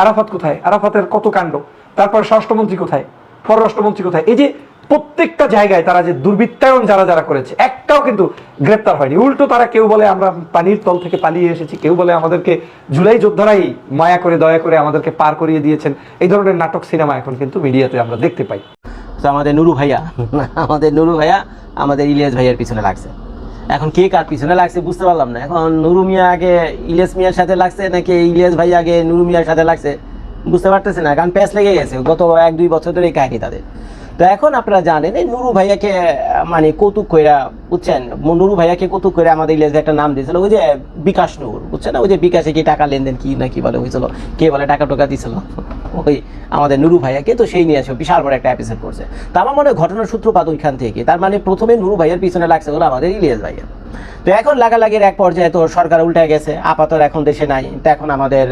আরাফাত কোথায়? আরাফাতের কত কাণ্ড? তারপর স্বরাষ্ট্রমন্ত্রী কোথায়? পররাষ্ট্রমন্ত্রী কোথায়? এই যে প্রত্যেকটা জায়গায় তারা যে দুর্বৃত্তায়ন যারা যারা করেছে, একটাও কিন্তু গ্রেপ্তার হয়নি। উল্টো তারা কেউ বলে, আমরা পানির তল থেকে পালিয়ে এসেছি। কেউ বলে, আমাদেরকে জুলাই যোদ্ধারাই মায়া করে, দয়া করে আমাদেরকে পার করিয়ে দিয়েছেন। এই ধরনের নাটক সিনেমা এখন কিন্তু মিডিয়াতে আমরা দেখতে পাই। আমাদের নুরু ভাইয়া, আমাদের নুরু ভাইয়া, আমাদের ইলিয়াস ভাইয়ার পিছনে লাগছে। এখন কে কার পিছনে লাগছে বুঝতে পারলাম না। এখন নুরুমিয়া আগে, ইলিয়াস মিয়ার সাথে লাগছে নাকি ইলিয়াস ভাই আগে নুরুমিয়ার সাথে লাগছে? বুঝতে পারতেছে না, কারণ প্যাস লেগে গেছে গত এক দুই বছর ধরে এই কাহিনী তাদের। তো এখন আপনারা জানেন, এই নুরু ভাইয়াকে মানে কৌতুক কইরা, বুঝছেন? নুরু ভাইয়াকে কৌতুক করে আমাদের ইলেজে একটা নাম দিয়েছিল, ওই যে বিকাশ নুর, বুঝছেন? ওই যে বিকাশে কি টাকা লেনদেন কি না কি বলে হয়েছিল কে বলে টাকা টোকা দিয়েছিল ওই আমাদের নুরু ভাইয়াকে, তো সেই নিয়ে আসে বিশাল বড় একটা এপিসোড করছে। তা আমার মনে হয় ঘটনার সূত্রপাত ওইখান থেকে, তার মানে প্রথমে নুরু ভাইয়ের পিছনে লাগছে হলো আমাদের ইলিয়াস ভাইয়া। তো এখন লাগালাগির এক পর্যায়ে তো সরকার উল্টে গেছে। আপাতত এখন দেশে নাই। তো এখন আমাদের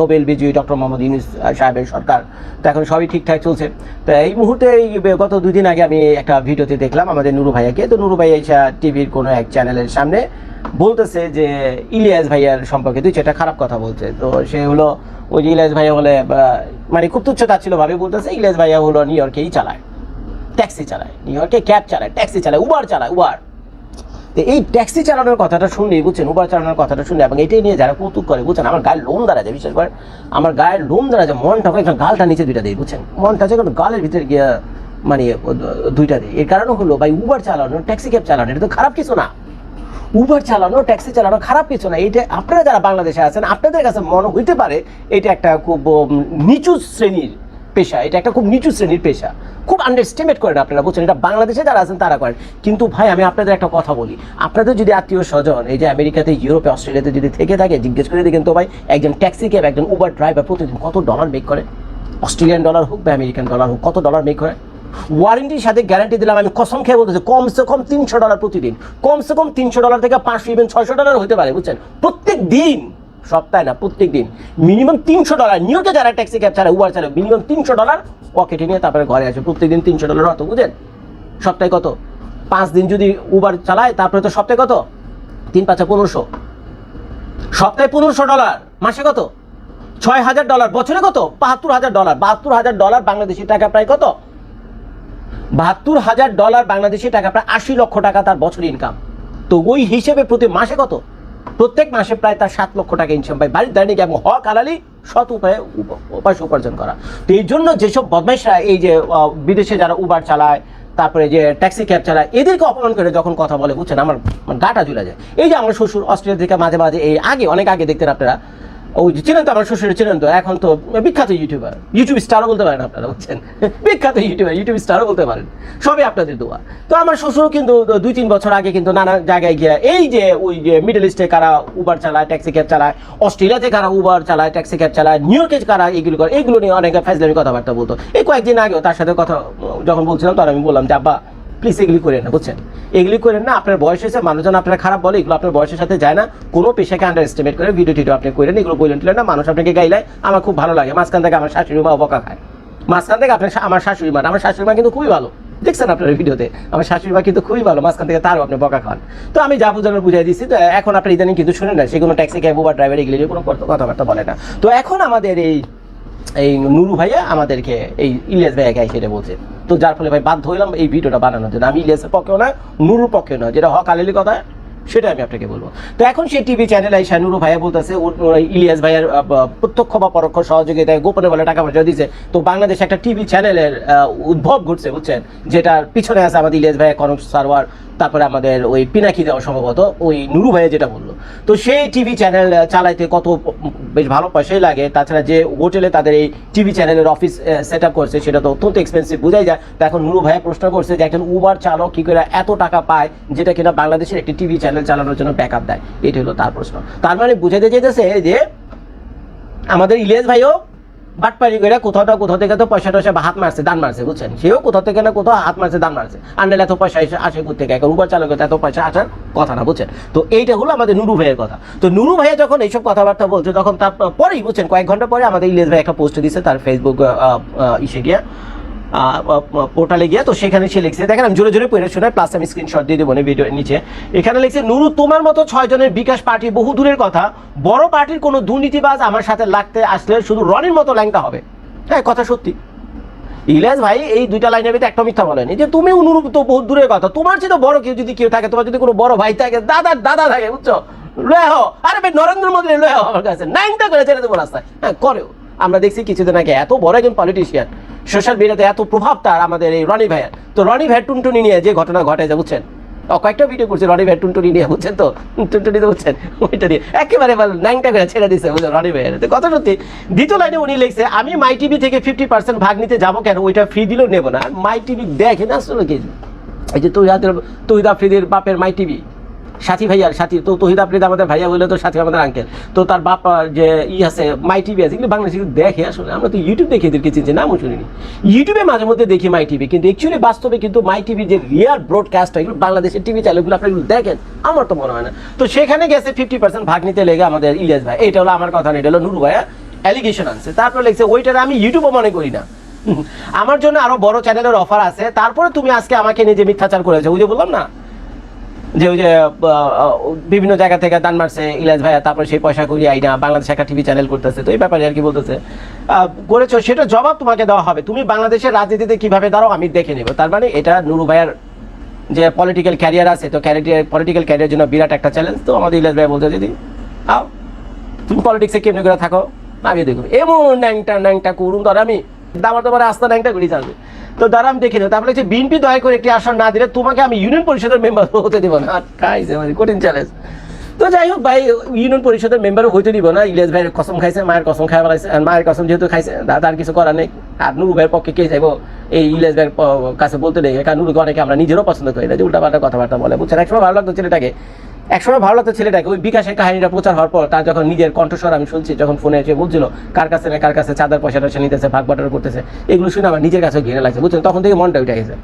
নোবেল বিজয়ী ডক্টর মোহাম্মদ ইউনুস সাহেবের সরকার। তো এখন সবই ঠিকঠাক চলছে। তো এই মুহূর্তে এই গত দুই দিন আগে আমি একটা ভিডিওতে দেখলাম আমাদের নুরু ভাইয়াকে। তো নুরু ভাই এসা টিভির কোনো এক চ্যানেলের সামনে বলতেছে যে, ইলিয়াস ভাইয়ার সম্পর্কে। দুই, চারটা খারাপ কথা বলছে। তো সে হলো, ওই যে ইলিয়াস ভাইয়া বলে মানে খুব তুচ্ছ তাচ্ছিল ভাবে বলতেছে, ইলিয়াস ভাইয়া হলো নিউ ইয়র্কেই চালায়। ট্যাক্সি চালায়। নিউ ইয়র্কে ক্যাব চালায়, ট্যাক্সি চালায়, উবার চালায়, উবার। তো এই ট্যাক্সি চালানোর কথাটা শুনলে বুঝছেন উবার চালানোর কথাটা শুনলে এবং এটাই নিয়ে যারা কৌতুক করে, বুঝছেন? আমার গায়ের লোম দাঁড়া যায়, বিশেষ করে। আমার গায়ের লোম দাঁড়া যায়, মনটা একটা গালটা নিচে দুইটা দিই বুঝছেন? মনটা যখন গালের ভিতরে গিয়ে মানে দুইটা দিই এর কারণ হলো, ভাই উবার চালানো ট্যাক্সি ক্যাব চালানো, এটা তো খারাপ কিছু না। উবার চালানো ট্যাক্সি চালানো খারাপ কিছু না। এটা আপনারা যারা বাংলাদেশে আছেন, আপনাদের কাছে মনে হইতে পারে, এটা একটা খুব নিচু শ্রেণির পেশা, এটা একটা খুব নিচু শ্রেণির পেশা। খুব আন্ডারস্টিমেট করেন আপনারা, বুঝছেন? এটা বাংলাদেশে যারা আছেন, তারা করেন। কিন্তু ভাই, আমি আপনাদের একটা কথা বলি। আপনাদের যদি আত্মীয় স্বজন, এই যে আমেরিকাতে, ইউরোপে, অস্ট্রেলিয়াতে যদি থেকে থাকে, জিজ্ঞেস করে দেখেন তো ভাই, একজন ট্যাক্সি ক্যাব, একজন উবার ড্রাইভার প্রতিদিন কত ডলার মেক করে? অস্ট্রেলিয়ান ডলার হোক বা আমেরিকান ডলার হোক, কত ডলার মেক করে? ওয়ারেন্টির সাথে গ্যারান্টি দিলাম, আমি কসম খেয়ে বলতেছি, কমসে কম তিনশো ডলার প্রতিদিন। কমসে কম তিনশো ডলার থেকে পাঁচশো ইভেন ছয়শো ডলার হতে পারে, বুঝছেন? প্রত্যেক দিন সপ্তাহে না প্রত্যেক দিন মিনিমাম তিনশো ডলার নিউইয়র্কে যারা ট্যাক্সি ক্যাব চালায় উবার চালায় মিনিমাম তিনশো ডলার পকেটে নিয়ে তারপরে ঘরে আসে। প্রত্যেক দিন তিনশো ডলার অত বুঝেন সপ্তাহে কত? পাঁচ দিন যদি উবার চালায়, তারপরে তো সপ্তাহে কত? তিন পাঁচা পনেরোশো। সপ্তাহে পনেরোশো ডলার মাসে কত? ছয় হাজার ডলার বছরে কত? বাহাত্তর হাজার ডলার বাহাত্তর হাজার ডলার বাংলাদেশি টাকা প্রায় কত? বাহাত্তর হাজার ডলার বাংলাদেশি টাকা, প্রায় আশি লক্ষ টাকা তার বছর ইনকাম তো ওই হিসেবে প্রতি মাসে কত? প্রত্যেক মাসে প্রায় তার সাত লক্ষ টাকা ইনকাম পায়। বাড়ির দাঁড়িয়ে এবং হক আলালি সৎ উপায়ে উপাস উপার্জন করা। তো এই জন্য যেসব বদমাইশরা এই যে বিদেশে যারা উবার চালায়, তারপরে যে ট্যাক্সি ক্যাব চালায়, এদেরকে অপমান করে যখন কথা বলে, বুঝছেন? আমার আমার গাটা জুলে যায়। এই যে আমার শ্বশুর অস্ট্রেলিয়া থেকে মাঝে মাঝে এই আগে, অনেক আগে দেখতেন আপনারা ওই চিনেন তো আমার শ্বশুর চিনেন তো? এখন তো বিখ্যাত ইউটিউবার। ইউটিউব স্টারও বলতে পারেন আপনারা বিখ্যাত ইউটিউবার ইউটিউব স্টারও বলতে পারেন। সবই আপনাদের দোয়া। তো আমার শ্বশুর কিন্তু দুই তিন বছর আগে কিন্তু নানা জায়গায় গিয়ে এই যে ওই যে মিডল ইস্টে কারা উবার চালায় ট্যাক্সি ক্যাব চালায় অস্ট্রেলিয়াতে কারা উবার চালায় ট্যাক্সি ক্যাব চালায় নিউ ইয়র্কে কারা এগুলো করে, এগুলো নিয়ে অনেক ফাইজলামি কথাবার্তা বলতো। এই কয়েকদিন আগেও তার সাথে কথা, যখন বলছিলাম তখন আমি বললাম যে, আব্বা প্লিজ এগুলি করেন না, বুঝছেন? এগুলি করেন না, আপনার বয়স হয়েছে, মানুষজন আপনার খারাপ বলে এগুলো আপনার বয়সের সাথে যায় না। কোনো পেশাকে আন্ডার এস্টিমেট করে ভিডিও টিডিও আপনি করেন, এগুলো বললেন টিলেন না, মানুষ আপনাকে গাইলায়, আমার খুব ভালো লাগে। মাঝখান থেকে আমার শাশুড়ি মা বকা খায়। মাঝখান থেকে আপনার আমার শাশুড়ি মা, আমার শাশুড়ি মা কিন্তু খুবই ভালো। দেখছেন আপনার ভিডিওতে আমার শাশুড়ি মা কিন্তু খুবই ভালো, মাঝখান থেকে তারও আপনি বকা খান। তো আমি যা বুঝানোর বুঝাই দিচ্ছি তো এখন আপনার ইদানিং কিন্তু শুনেন না, সেগুলো ট্যাক্সি ক্যাব বা ড্রাইভার এগুলি কোনো কথাবার্তা বলে না। তো এখন আমাদের এই এই নুরু ভাইয়া আমাদেরকে এই ইলিয়াস ভাইয়াকে সেটা বলছে। তো যার ফলে ভাই বাধ্য হইলাম এই ভিডিওটা বানানোর জন্য। আমি ইলিয়াসের পক্ষেও না, নুরুর পক্ষেও না, যেটা হক আলেলি কথা। সেটা আমি আপনাকে বলব। তো এখন সেই টিভি চ্যানেল আইসা নুরু ভাইয়া বলতেছে ইলিয়াস ভাইয়ার প্রত্যক্ষ বা পরোক্ষ সহযোগিতায় গোপনে বলে টাকা পয়সা দিয়েছে। তো বাংলাদেশে একটা টিভি চ্যানেলের উদ্ভব ঘটছে, বুঝছেন? যেটার পিছনে আছে আমাদের ইলিয়াস ভাইয়া, কনক সারওয়ার তারপরে আমাদের ওই পিনাকি দেওয়া সম্ভবত, ওই নুরু ভাইয়া যেটা বলল। তো সেই টিভি চ্যানেল চালাইতে কত বেশ ভালো পয়সাই লাগে। তাছাড়া যে হোটেলে তাদের এই টিভি চ্যানেলের অফিস সেট আপ করছে, সেটা তো অত্যন্ত এক্সপেন্সিভ বোঝাই যায়। তো এখন নুরু ভাইয়া প্রশ্ন করছে যে একজন উবার চালক কি করে এত টাকা পায়, যেটা কিনা বাংলাদেশের একটি টিভি চ্যানেল চালানোর জন্য ব্যাকআপ দেয়। এটা হলো তার প্রশ্ন। তার মানে বুঝাতে চাইতেছে যে, আমাদের ইলিয়াস ভাইও করে কোথাও না কোথাও থেকে তো পয়সা টয়সা হাত মারছে, দান মারছে, বুঝছেন? সেও কোথাও থেকে না কোথাও হাত মারছে, দান মারছে। আন্ডাল এত পয়সা আসে থেকে চালকের এত পয়সা আসার কথা না, বুঝছেন? তো এইটা হলো আমাদের নুরু ভাইয়ের কথা। তো নুরু ভাইয়া যখন এইসব কথাবার্তা বলছে, তখন তার পরেই, বুঝছেন? কয়েক ঘণ্টা পরে আমাদের ইলিয়াস ভাই একটা পোস্ট দিছে তার ফেসবুক ইসে গিয়া। পোর্টালে গিয়ে, তো সেখানে সে লিখছে, দেখেন আমি জোরে জোরে পড়ে শোনাই প্লাস আমি স্ক্রিনশট দিয়ে দেবো ভিডিও নিচে। এখানে লিখছে, নুরু, তোমার মতো ছয় জনের বিকাশ পার্টি বহু দূরের কথা। বড় পার্টির কোনো দুর্নীতিবাজ আমার সাথে লাগতে আসলে শুধু রনির মতো ল্যাংটা হবে। হ্যাঁ কথা সত্যি। ইলিয়াস ভাই, এই দুইটা লাইনের ভিতরে একটা মিথ্যা বলেনি যে, তুমি অনুরূপ তো বহু দূরের কথা। তোমার চেয়ে বড় কেউ যদি কেউ থাকে, তোমার যদি কোনো বড় ভাই থাকে, দাদা দাদা থাকে, বুঝছ? লয়ে আরে ভাই, নরেন্দ্র মোদী লয়ে আমার কাছে। নাইনটা করে ছেড়ে দেবো রাস্তায়। হ্যাঁ করেও। আমরা দেখছি কিছুদিন আগে এত বড় একজন পলিটিশিয়ান সোশ্যাল মিডিয়াতে এত প্রভাব তার আমাদের এই রনি ভাইয়ের। তো রনি ভাইয়ের টুনটুনি নিয়ে যে ঘটনা ঘটে, যে বুঝছেন? কয়েকটা ভিডিও করছে রনি ভাইয়ের টুনটুনি নিয়ে, বুঝছেন তো? টুনটুনি তো বুঝছেন, ওইটা নিয়ে। একেবারে নাইনটা করে ছেড়ে দিচ্ছে বুঝলেন রনি ভাইয়ের। কত সত্যি, দ্বিতীয় লাইনে উনি লিখছে, আমি মাই টিভি থেকে ফিফটি পার্সেন্ট ভাগ নিতে যাব কেন? ওইটা ফ্রি দিলেও নেব না। মাই টিভি দেখে না, আসলে কি? এই যে তুই তুই দা ফ্রিদের বাপের মাই টিভি সাথী ভাইয়ার সাথী। তো তহিদ আফ্রিদ আমাদের ভাইয়া হইলে তো সাথী আমাদের আঙ্কেল তো তার বাপ যে ই আছে মাই টিভি আছে, এগুলো বাংলাদেশে কিন্তু দেখে আসলে। আমরা তো ইউটিউব দেখে এদেরকে চিনছি, নামও শুনিনি। ইউটিউবে মাঝে মধ্যে দেখি মাই টিভি কিন্তু অ্যাকচুয়ালি বাস্তবে কিন্তু মাই টিভি যে রিয়াল ব্রডকাস্ট হয়, এগুলো বাংলাদেশের টিভি চ্যানেলগুলো আপনি দেখেন, আমার তো মনে হয় না। তো সেখানে গেছে ফিফটি পার্সেন্ট ভাগ নিতে লেগে আমাদের ইলিয়াস ভাই। এটা হলো আমার কথা না, এটা হলো নুরু ভাইয়া অ্যালিগেশন আনছে। তারপর লিখছে, ওইটার আমি ইউটিউবও মনে করি না। আমার জন্য আরও বড় চ্যানেলের অফার আছে। তারপরে তুমি আজকে আমাকে নিজে মিথ্যাচার করেছ, ওই যে বললাম না? যে ওই যে বিভিন্ন জায়গা থেকে দান মারছে ইলাজ ভাইয়া, তারপরে সেই পয়সা করি আইনা বাংলাদেশ একটা টিভি চ্যানেল করতেছে। তো এই ব্যাপারে আর কি বলতেছে। করেছ, সেটা জবাব তোমাকে দেওয়া হবে। তুমি বাংলাদেশের রাজনীতিতে কীভাবে দাঁড়াও, আমি দেখে নেব। তার মানে এটা নুরু ভাইয়ার যে পলিটিক্যাল ক্যারিয়ার আছে, তো ক্যারিয়ার পলিটিক্যাল ক্যারিয়ার জন্য বিরাট একটা চ্যালেঞ্জ তো আমাদের ইলাজ ভাই বলতে দিদি, আও, তুমি পলিটিক্সে কেমনি করে থাকো? আমি দেখুন এমন ন্যাংটা ন্যাংটা করুন, ধর আমি দামার তোমার আস্তা ন্যাংটা ঘুরি চালবে তো দ্বারা আমি দেখে নেব। তারপরে হচ্ছে বিএনপি দয়া করে একটি আসন না দিলে তোমাকে আমি ইউনিয়ন পরিষদের মেম্বার হতে দেবো না। খাইছে মানে কঠিন চ্যালেঞ্জ তো যাই হোক ভাই, ইউনিয়ন পরিষদের মেম্বারও হইতে দিব না। ইলিয়াস ভাইয়ের কসম খাইছে, মায়ের কসম খাই বেড়াইছে আর মায়ের কসম যেহেতু খাইছে, দাদা আর কিছু করার নেই। আর নুরু ভাইয়ের পক্ষে কে যাইবো, এই ইলিয়াস ভাইয়ের কাছে বলতে নেই। কারণ নুরুকে অনেকে আমরা নিজেরও পছন্দ করি না, যে উল্টাপাল্টা কথাবার্তা বলে, বুঝছেন? একসময় ভালো লাগতো ছেলেটাকে। একসময় ভালো লাগতো ছেলেটাকে, ওই বিকাশের কাহিনীটা প্রচার হওয়ার পর তার যখন নিজের কণ্ঠস্বর আমি শুনছি, যখন ফোনে এসে বলছিল, কার কাছে না কার কাছে চাঁদার পয়সা টয়সা নিতেছে, ভাগ বাটার করতেছে? এগুলো শুনে আমার নিজের কাছে ঘিরে লাগছে, বুঝছেন? তখন থেকে মনটা উঠে গেছে।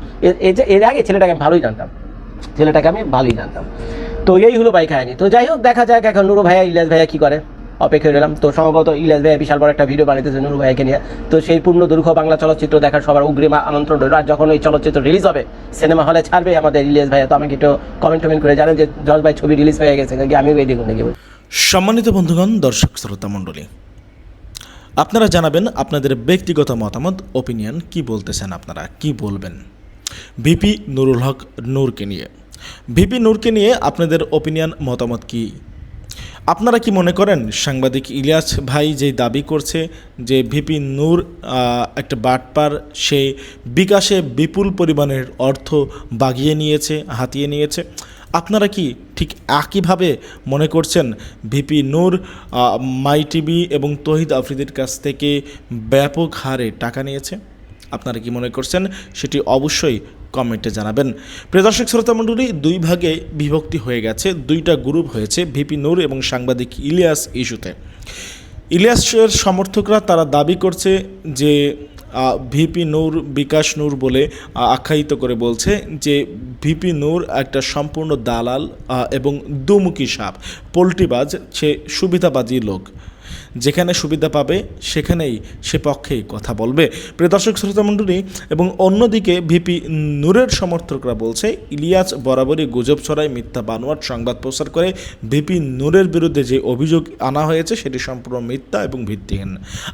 এর আগে ছেলেটাকে আমি ভালোই জানতাম। ছেলেটাকে আমি ভালোই জানতাম। তো এই হলো বাইক কাহিনী। তো যাই হোক, দেখা যাক এখন নুরু ভাইয়া, ইলিয়াস ভাইয়া কি করে। অপেক্ষা রইলাম। তো সম্ভবত ইলিয়াস ভাইয়া বিশাল বড় একটা ভিডিও বানাইতেছে নুরু ভাইকে নিয়ে। তো সেই পূর্ণ দৈর্ঘ্য বাংলা চলচ্চিত্র দেখার সবার অগ্রিম আমন্ত্রণ রইল। আর যখন ওই চলচ্চিত্র রিলিজ হবে সিনেমা হলে ছাড়বে আমাদের ইলিয়াস ভাইয়া, তো আমাকে একটু কমেন্ট টমেন্ট করে জানেন যে, জজ ভাই ছবি রিলিজ হয়ে গেছে নাকি? এই দেখুন নাকি সম্মানিত বন্ধুগণ, দর্শক, শ্রোতা, মণ্ডলী, আপনারা জানাবেন আপনাদের ব্যক্তিগত মতামত ওপিনিয়ন কি বলতেছেন আপনারা, কি বলবেন? ভিপি নুরুল হক নূরকে নিয়ে। ভিপি নূরকে নিয়ে আপনাদের ওপিনিয়ন মতামত কি? আপনারা কি মনে করেন, সাংবাদিক ইলিয়াস ভাই যে দাবি করছে যে ভিপি নূর একটা বাটপার, সে বিকাশে বিপুল পরিমাণের অর্থ বাগিয়ে নিয়েছে, হাতিয়ে নিয়েছে, আপনারা কি ঠিক একইভাবে মনে করছেন ভিপি নূর মাই টিভি এবং তহিদ আফ্রিদির কাছ থেকে ব্যাপক হারে টাকা নিয়েছে? আপনারা কি মনে করছেন, সেটি অবশ্যই কমেন্টে জানাবেন। প্রিয় দর্শক, শ্রোতা মণ্ডলী, দুই ভাগে বিভক্তি হয়ে গেছে। দুইটা গ্রুপ হয়েছে, ভিপি নূর এবং সাংবাদিক ইলিয়াস ইস্যুতে। ইলিয়াসের সমর্থকরা তারা দাবি করছে যে ভিপি নূর বিকাশ নূর বলে আখ্যায়িত করে বলছে যে, ভিপি নূর একটা সম্পূর্ণ দালাল এবং দুমুখী সাপ। পোল্ট্রিবাজ, সে সুবিধাবাজি লোক। যেখানে সুবিধা পাবে, সেখানেই সে পক্ষেই কথা বলবে। প্রিয় দর্শক শ্রোতা মণ্ডলী এবং অন্যদিকে ভিপি নূরের সমর্থকরা বলছে, ইলিয়াস বরাবরই গুজব ছড়ায় মিথ্যা বানোয়াট সংবাদ প্রচার করে। ভিপি নূরের বিরুদ্ধে যে অভিযোগ আনা হয়েছে, সেটি সম্পূর্ণ মিথ্যা এবং ভিত্তিহীন।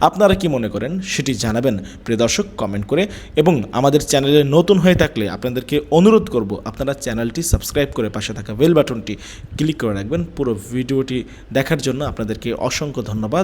আপনারা কি মনে করেন, সেটি জানাবেন প্রিয় দর্শক, কমেন্ট করে। এবং আমাদের চ্যানেলে নতুন হয়ে থাকলে আপনাদেরকে অনুরোধ করব, আপনারা চ্যানেলটি সাবস্ক্রাইব করে পাশে থাকা বেল বাটনটি ক্লিক করে রাখবেন। পুরো ভিডিওটি দেখার জন্য আপনাদেরকে অসংখ্য ধন্যবাদ।